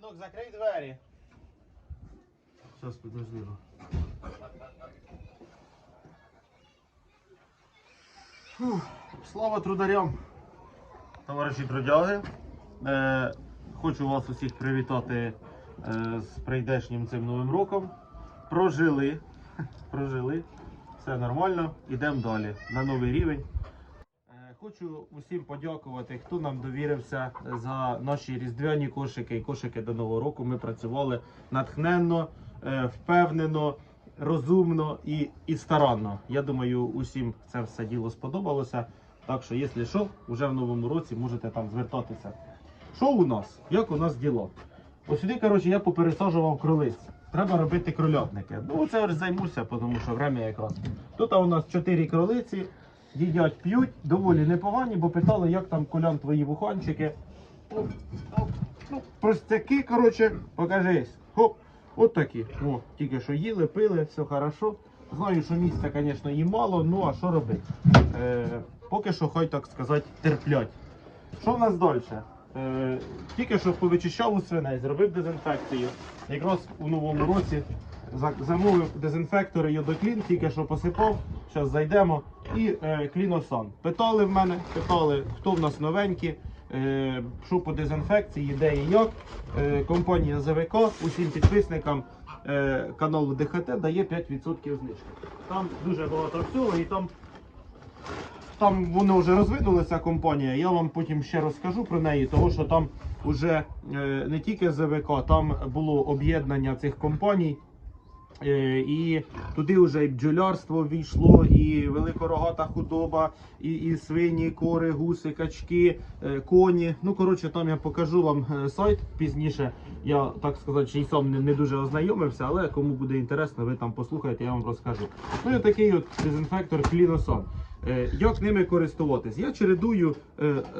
Синок, закрий двері. Зараз подожди. Фух, Слава трударям, товариші трудяги. Е, хочу вас усіх привітати е, з прийдешнім цим новим роком. Прожили, прожили, все нормально, йдемо далі на новий рівень. Е, Хочу усім подякувати, хто нам довірився за наші різдвяні кошики і кошики до нового року. Ми працювали натхненно, е, впевнено, розумно і, і старанно. Я думаю, усім це все діло сподобалося. Так що, якщо що, вже в новому році можете там звертатися. Що у нас? Як у нас діло? Ось сюди, коротше, я попересаджував кролиць. Треба робити крольотники. Ну, це ось займуся, тому що время якраз. Тут у нас чотири кролиці, їдять, п'ють, доволі непогані, бо питали, як там колян твої вуханчики. Простяки, коротше, покажись. Хоп, от такі. О, тільки що їли, пили, все хорошо. Знаю, що місця, звісно, їм мало, ну а що робити? Е, поки що, хай так сказати, терплять. Що в нас далі? Е, тільки що повичищав у свиней, зробив дезінфекцію. Якраз у новому році замовив дезінфектори йодоклін, тільки що посипав. Зараз зайдемо. І е, кліносан. Питали в мене, питали, хто в нас новенькі, е, що по дезінфекції, де і як. Е, компанія ЗВК усім підписникам е, каналу ДХТ дає 5% знижки. Там дуже багато всього і там там воно вже розвинулася компанія. Я вам потім ще розкажу про неї, тому що там вже е, не тільки ЗВК, там було об'єднання цих компаній. Е, І туди вже і бджолярство війшло, і великорогата худоба, і, і свині, кори, гуси, качки, е, коні. Ну, коротше, там я покажу вам е, сайт пізніше. Я так сказати, ще сам не, не дуже ознайомився, але кому буде інтересно, ви там послухаєте, я вам розкажу. Ну і такий от дезінфектор Кліносон. Е, Як ними користуватись? Я чередую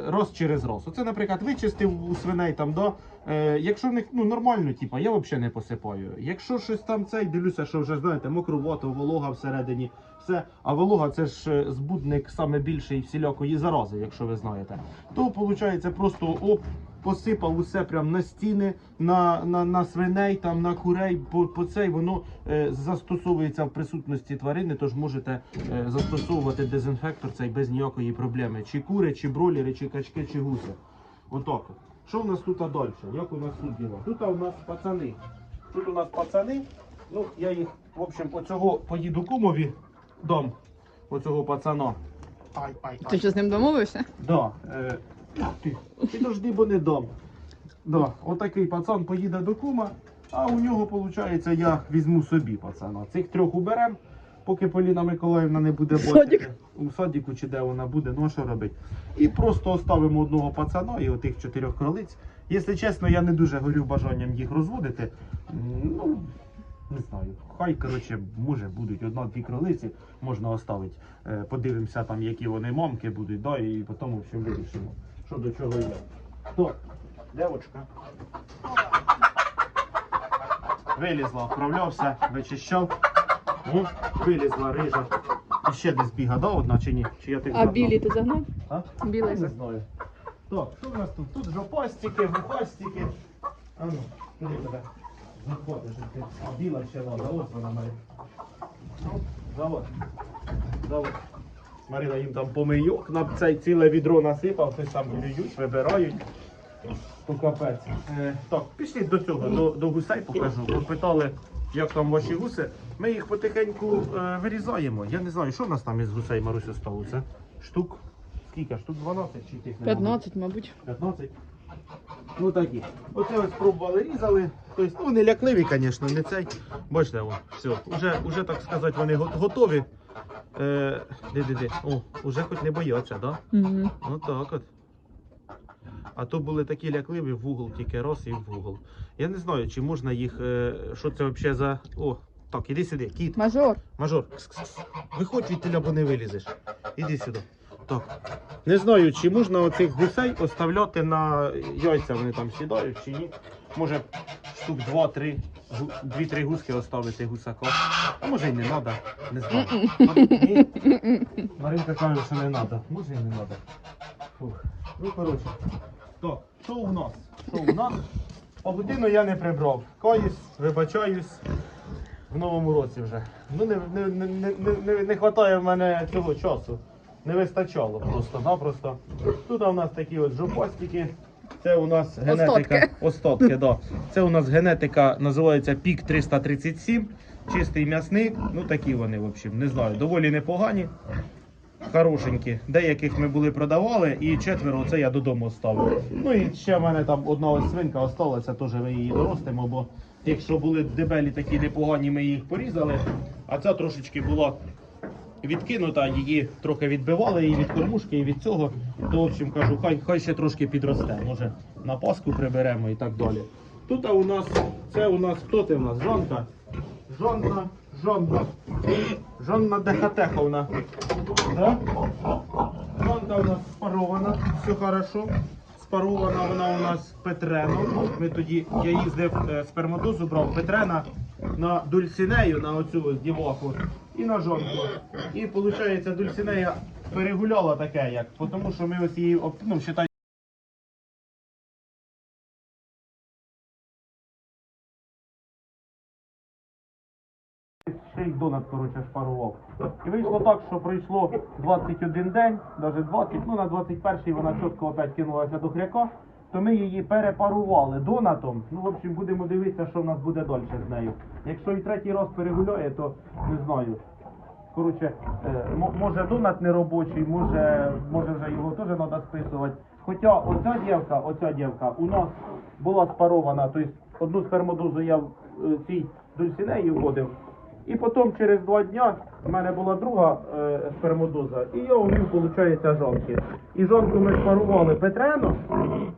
роз через роз. Оце, наприклад, вичистив у свиней там, да? е, якщо в них ну, нормально, типу, я взагалі не посипаю. Якщо щось там цей, дивлюся, що вже знаєте, мокрувато, волога всередині, все. А волога це ж е, збудник саме більший всілякої зарази, якщо ви знаєте. То виходить просто оп. Посипав усе прям на стіни, на, на, на свиней, там, на курей, по, по цей воно е, застосовується в присутності тварини, тож можете е, застосовувати дезінфектор цей без ніякої проблеми. Чи кури, чи бролери, чи качки, чи гуси. Отак. Що в нас тут далі? Як у нас тут діло? Тут у нас пацани. Тут у нас пацани. Ну, я їх, в общем, оцього поїду кумові дам. Оцього пацана. Ай, ай, ай. Ти що з ним домовився? Да. Е, ти, підожди, бо не дам. Да, отакий пацан поїде до кума, а у нього, виходить, я візьму собі пацана. Цих трьох уберем, поки Поліна Миколаївна не буде бачити. У садіку чи де вона буде, ну а що робити. І просто оставимо одного пацана і отих чотирьох кролиць. Якщо чесно, я не дуже горю бажанням їх розводити. Ну, не знаю. Хай, коротше, може будуть одна-дві кролиці, можна оставити. Е, Подивимося там, які вони мамки будуть, да, і потім в общем, вирішимо, що до чого є. Хто? Девочка. Вилізла, вправлявся, вичищав. О, вилізла рижа. І ще десь біга, да, одна чи ні? Чи я тих А загнав? білі ти загнав? А? Білий Не знаю. Так, що в нас тут? Тут жопастики, вухастики. А ну, куди тебе? Заходиш, ти. А біла ще надо, ось вона. Ну, Завод. Завод. Марина їм там помийок на цей ціле відро насипав, хтось там клюють, вибирають. То капець. Е, так, пішли до цього, до, до гусей покажу. От питали, як там ваші гуси. Ми їх потихеньку е, вирізаємо. Я не знаю, що в нас там із гусей Маруся сталося. Штук. Скільки? Штук 12 чи тих не 15, мабуть. 15. Ну такі. Оце ось пробували, різали. Тобто, ну вони лякливі, звісно, не цей. Бачите, о, все. Уже, уже, так сказати, вони го- готові. Е, де, де, де. О, уже хоч не бояться, так? Да? Угу. Ну так от. А то були такі лякливі в угол, тільки раз і в угол. Я не знаю, чи можна їх. е, що це взагалі за. О, так, іди сюди, кіт. Мажор. Мажор, виходь від теля, бо не вилізеш. Іди сюди. Так. Не знаю, чи можна оцих гусей оставляти на яйця, вони там сідають чи ні. Може штук 2-3, 2-3 гуски оставити гусака. А може й не треба. Не знаю. Маринка каже, що не треба. Може і не треба. Ну, коротше. Так, що у нас? Що у нас? Павутину я не прибрав. Каюсь, вибачаюсь в новому році вже. Ну не, не, не, не, не, не, хватає в мене цього часу. Не вистачало просто-напросто. Тут у нас такі от жопастики. Це у нас генетика. Остатки. Остатки, да. Це у нас генетика називається пік 337. Чистий м'ясник. Ну такі вони, в общем, не знаю, доволі непогані. Хорошенькі. Деяких ми були продавали, і четверо це я додому оставив. Ну і ще в мене там одна ось свинка осталася, теж ми її доростимо, бо якщо були дебелі такі непогані, ми їх порізали, а ця трошечки була відкинута, її трохи відбивали і від кормушки, і від цього. То, в общем, кажу, хай, хай ще трошки підросте. Може на Пасху приберемо і так далі. Тут у нас, це у нас, хто ти у нас? Жанка? Жанна, Жанна. Жанна Дехатеховна. Да? Жанка у нас спарована, все хорошо. Спарована вона у нас Петреном. Ми тоді, я їздив е, сперматозу, брав Петрена на Дульсінею, на оцю діваху, і на жонку. І виходить, Дульсінея перегуляла таке як, тому що ми ось її, ну, ще й донат, коротше, шпарував. І вийшло так, що пройшло 21 день, навіть 20, ну на 21-й вона чітко опять кинулася до хряка, то ми її перепарували донатом. Ну, в общем, будемо дивитися, що в нас буде далі з нею. Якщо і третій раз перегуляє, то не знаю. Коротше, е, може донат не робочий, може, може вже його теж треба списувати. Хоча оця дівка, оця дівка у нас була спарована, тобто одну спермодозу я е, цій дульсінеї вводив. І потім через два дня в мене була друга е, спермодоза, і я увів, виходить, жонки. І жонку ми спарували Петрено,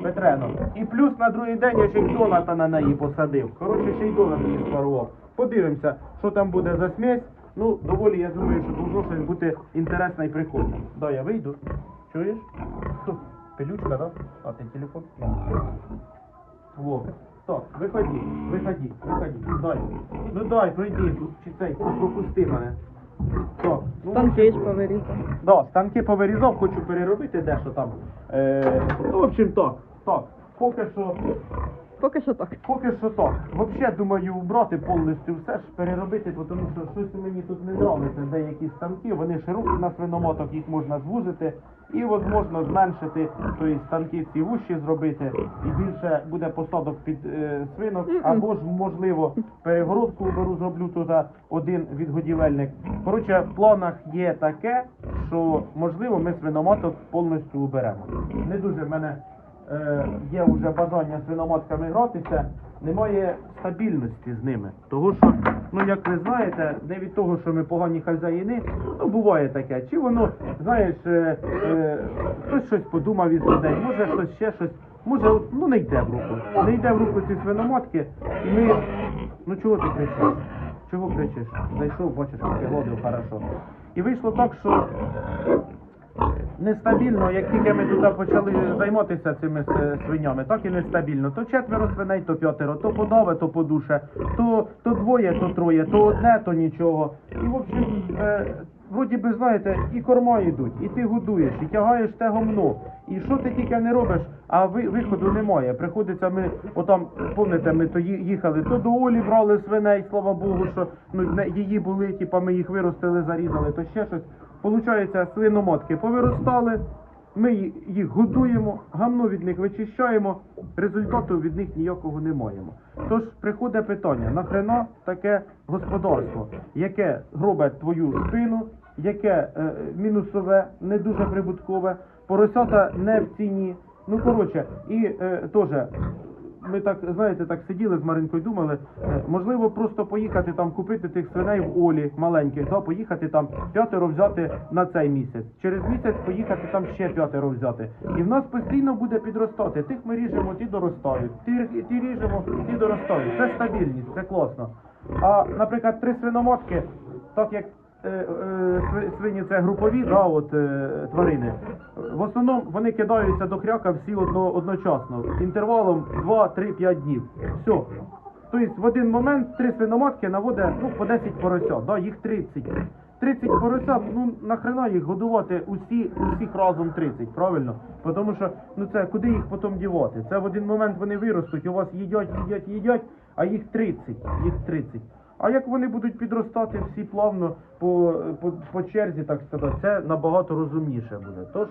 Петрено. І плюс на другий день я ще й доната на неї посадив. Коротше, ще й донат її спарував. Подивимося, що там буде за смесь. Ну, доволі, я думаю, що должно щось бути інтересне і прикольне. Да, я вийду. Чуєш? Хто? Пилючка, да? А ти телефон? Во. Так, виходи, виходи, виходи. Дай. Ну дай, пройди, тут чи цей, пропусти мене. Так, ну, Станки ж повирізав. Да, станки повирізав, хочу переробити дещо там. Е, ну, в общем, так. Так. Поки що, Поки що так. поки що так. Взагалі, думаю, убрати повністю все ж переробити, тому що щось мені тут не нравиться. Деякі станки, вони широкі на свиномоток, їх можна звузити і, можливо, зменшити, тобто станки ці вущі зробити, і більше буде посадок під е, свинок, або ж, можливо, перегородку беру, зроблю тут один відгодівельник. Коротше, в планах є таке, що можливо ми свиноматок повністю уберемо. Не дуже в мене е, є вже бажання свиноматками гратися, немає стабільності з ними. Того що, ну як ви знаєте, не від того, що ми погані хазяїни, ну буває таке. Чи воно, знаєш, е, е, хтось щось подумав із людей, може щось ще щось. Може, ну не йде в руку. Не йде в руку ці свиноматки, і ми. Ну чого ти кричиш? Чого кричиш? Зайшов, бачиш, підгодив, хорошо. І вийшло так, що нестабільно, як тільки ми тут почали займатися цими свинями, так і нестабільно. То четверо свиней, то п'ятеро, то подаве, то подуше, то, то двоє, то троє, то одне, то нічого. І в общем, е, вроді би знаєте, і корма йдуть, і ти годуєш, і тягаєш те гомно. І що ти тільки не робиш, а ви, виходу немає. Приходиться ми, отам, пам'ятаєте, ми то їхали, то до Олі брали свиней, слава Богу, що ну, її були, типа ми їх виростили, зарізали, то ще щось. Получається, свиномотки повиростали, ми їх годуємо, гамно від них вичищаємо, результату від них ніякого не маємо. Тож приходить питання: нахрена таке господарство, яке гробить твою спину, яке е, мінусове, не дуже прибуткове, поросята не в ціні. Ну коротше, і е, теж ми так, знаєте, так сиділи з Маринкою, думали, е, можливо, просто поїхати там купити тих свиней в Олі маленьких, да, поїхати там п'ятеро взяти на цей місяць. Через місяць поїхати там ще п'ятеро взяти. І в нас постійно буде підростати. Тих ми ріжемо, ті доростають. Ті, ті ріжемо, ті доростають. Це стабільність, це класно. А, наприклад, три свиномотки, так як свині це групові, да, от, е, тварини. В основному вони кидаються до кряка всі одно, одночасно, інтервалом 2-3-5 днів. Все. Тобто в один момент три свиноматки наводить ну, по 10 поросят, да, їх 30. 30 поросят, ну нахрена їх годувати усі, усіх разом 30, правильно? Тому що ну це куди їх потім дівати? Це в один момент вони виростуть, у вас їдять, їдять, їдять, а їх 30, їх 30. А як вони будуть підростати всі плавно по, по, по черзі, так сказати, це набагато розумніше буде. Тож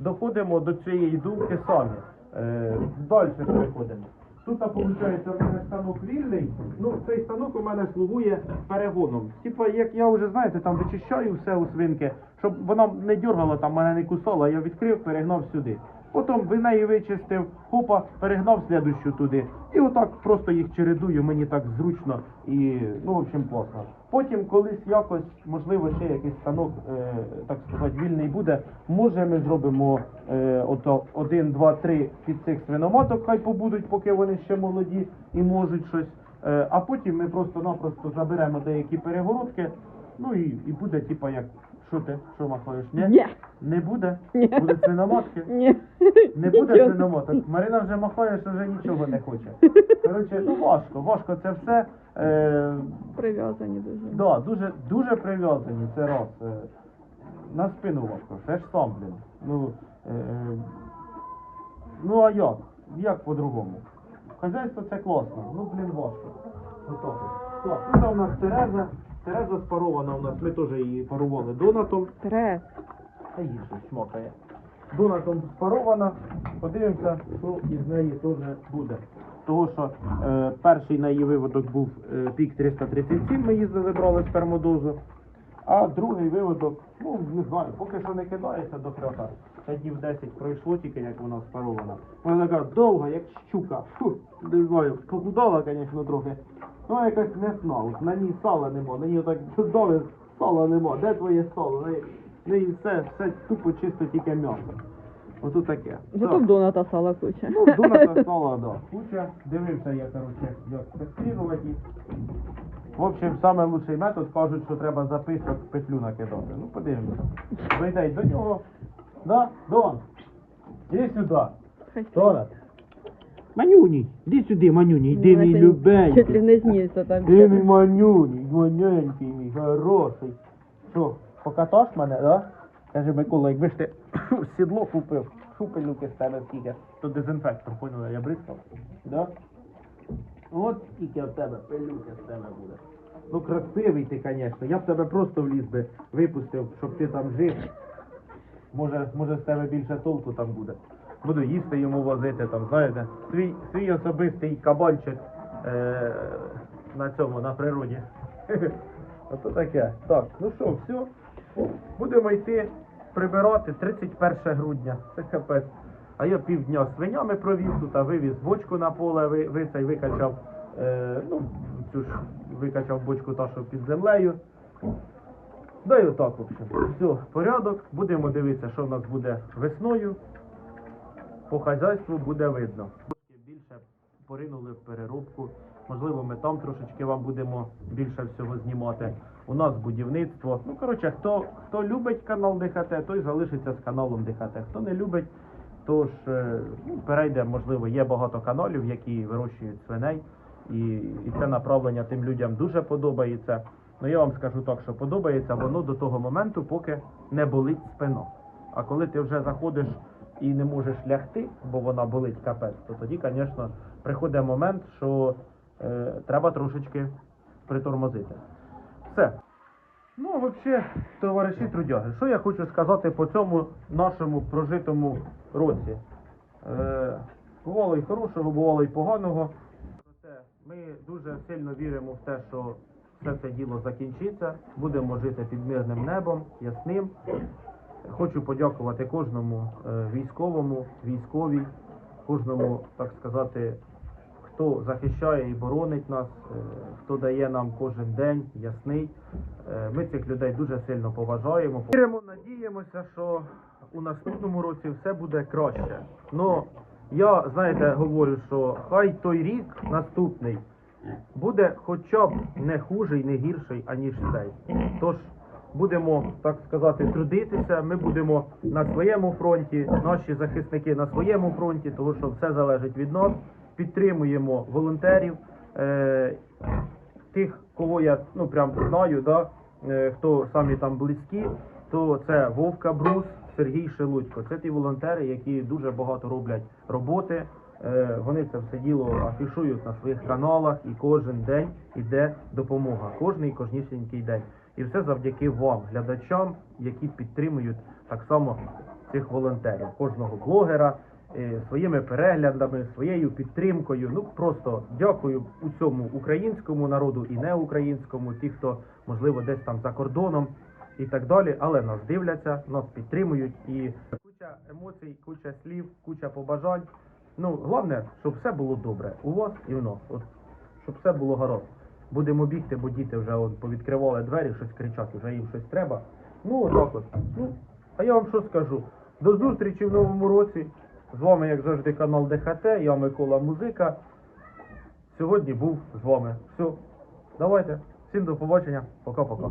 доходимо до цієї думки самі. Е, далі переходимо. Тут, виходить, у мене станок вільний. Ну, цей станок у мене слугує перегоном. Типа, як я вже, знаєте, там вичищаю все у свинки, щоб вона не дергала, там мене не кусала, я відкрив, перегнав сюди. Потім в неї вичистив, хопа, перегнав слідущу туди. І отак просто їх чередую, мені так зручно і, ну, в общем, класно. Потім колись якось, можливо, ще якийсь станок, е, так сказати, вільний буде. Може, ми зробимо е, ото один, два, три під цих свиноматок, хай побудуть, поки вони ще молоді і можуть щось. Е, а потім ми просто-напросто заберемо деякі перегородки. Ну і, і буде, типа, як. Що ти? Що махаєш? Ні? Ні. Не буде? Ні. Буде свиноматки? Ні. Не буде Нічого. свиноматок. Марина вже махає, що вже нічого не хоче. Коротше, ну важко, важко це все. Е, Прив'язані дуже. да, дуже, дуже прив'язані, це раз. Е, на спину важко, це ж сам, блін. Ну, е, е, ну а як? Як по-другому? Хазяйство це класно, ну блін важко. Отак. Так, тут у нас Тереза. Тереза спарована у нас, ми теж її парували донатом. Трес. А їй щось шмакає. Донатом спарована. Подивимося, що із неї теж буде. Того, що е, перший на її виводок був е, пік 337, ми їздили, брали спермодозу. А другий виводок, ну не знаю, поки що не кидається до хряка. Це днів 10 пройшло тільки, як вона спарована. Вона така довга, як щука. Фу, не знаю, похудала, звісно, трохи. Ну, якась м'ясна, от на ній сала нема, на ній так чудове сала нема. Де твоє сало? На ній- все, все тупо чисто тільки м'ясо. Ото таке. Зато в доната сала куча. Ну, дуната стала, да. Куча. Дивився я, короче, як тестувати. В общем, саме лучший метод кажуть, що треба за писок петлю накидати. Ну, подивимося. Зайдай до нього. Да? Дон. Іди сюди. Донат. Манюній, іди сюди, Манюній, йди мій Чуть ли любенький. не знівся там. Ти мій Манюній, манюнький мій, хороший. Що, покаташ мене, да? Каже Микола, якби ж ти сідло купив, шупелюки з тебе скільки, то дезінфектор, поняли, я бризкав. Да? От скільки в тебе пилюки з тебе буде. Ну красивий ти, звісно. Я б тебе просто в ліс би випустив, щоб ти там жив. Може, може з тебе більше толку там буде. Буду їсти йому возити, там, знаєте, свій, свій особистий кабанчик е, на цьому, на природі. Ото таке. Так, ну що, все. Будемо йти прибирати 31 грудня. Це капець. А я півдня свинями провів тут, а вивіз бочку на поле, ви, ви цей викачав, е, ну, цю ж викачав бочку та, що під землею. Да і отак, в общем. Все, порядок. Будемо дивитися, що в нас буде весною. По хазяйству буде видно. Більше поринули в переробку. Можливо, ми там трошечки вам будемо більше всього знімати. У нас будівництво. Ну, коротше, хто, хто любить канал ДХТ, той залишиться з каналом ДХТ. Хто не любить, то ж е, ну, перейде, можливо, є багато каналів, які вирощують свиней. І, і це направлення тим людям дуже подобається. Ну я вам скажу так, що подобається воно до того моменту, поки не болить спина. А коли ти вже заходиш і не можеш лягти, бо вона болить капець, то тоді, звісно, приходить момент, що е, треба трошечки притормозити. Все. Ну, взагалі, товариші трудяги, що я хочу сказати по цьому нашому прожитому році? Е, бувало і хорошого, бувало і поганого. Ми дуже сильно віримо в те, що все це діло закінчиться. Будемо жити під мирним небом, ясним. Хочу подякувати кожному е, військовому, військовій, кожному, так сказати, хто захищає і боронить нас, е, хто дає нам кожен день ясний. Е, Ми цих людей дуже сильно поважаємо. Віримо, надіємося, що у наступному році все буде краще. Ну, я, знаєте, говорю, що хай той рік наступний буде хоча б не хужий, не гірший, аніж цей. Тож будемо, так сказати, трудитися. Ми будемо на своєму фронті, наші захисники на своєму фронті, тому що все залежить від нас. Підтримуємо волонтерів, е, тих, кого я ну прям знаю, да, е, хто самі там близькі, то це Вовка Брус, Сергій Шелудько. Це ті волонтери, які дуже багато роблять роботи. Е, Вони це все діло афішують на своїх каналах, і кожен день іде допомога. Кожний кожнісінький день. І все завдяки вам, глядачам, які підтримують так само цих волонтерів, кожного блогера, е, своїми переглядами, своєю підтримкою. Ну просто дякую усьому українському народу і неукраїнському, ті, хто можливо десь там за кордоном і так далі, але нас дивляться, нас підтримують і куча емоцій, куча слів, куча побажань. Ну, головне, щоб все було добре у вас і в нас. От, щоб все було гаразд. Будемо бігти, бо діти вже от повідкривали двері, щось кричать, вже їм щось треба. Ну, отак от. Ну, а я вам що скажу? До зустрічі в новому році. З вами, як завжди, канал ДХТ, я Микола Музика. Сьогодні був з вами. Все. Давайте. Всім до побачення. Пока-пока.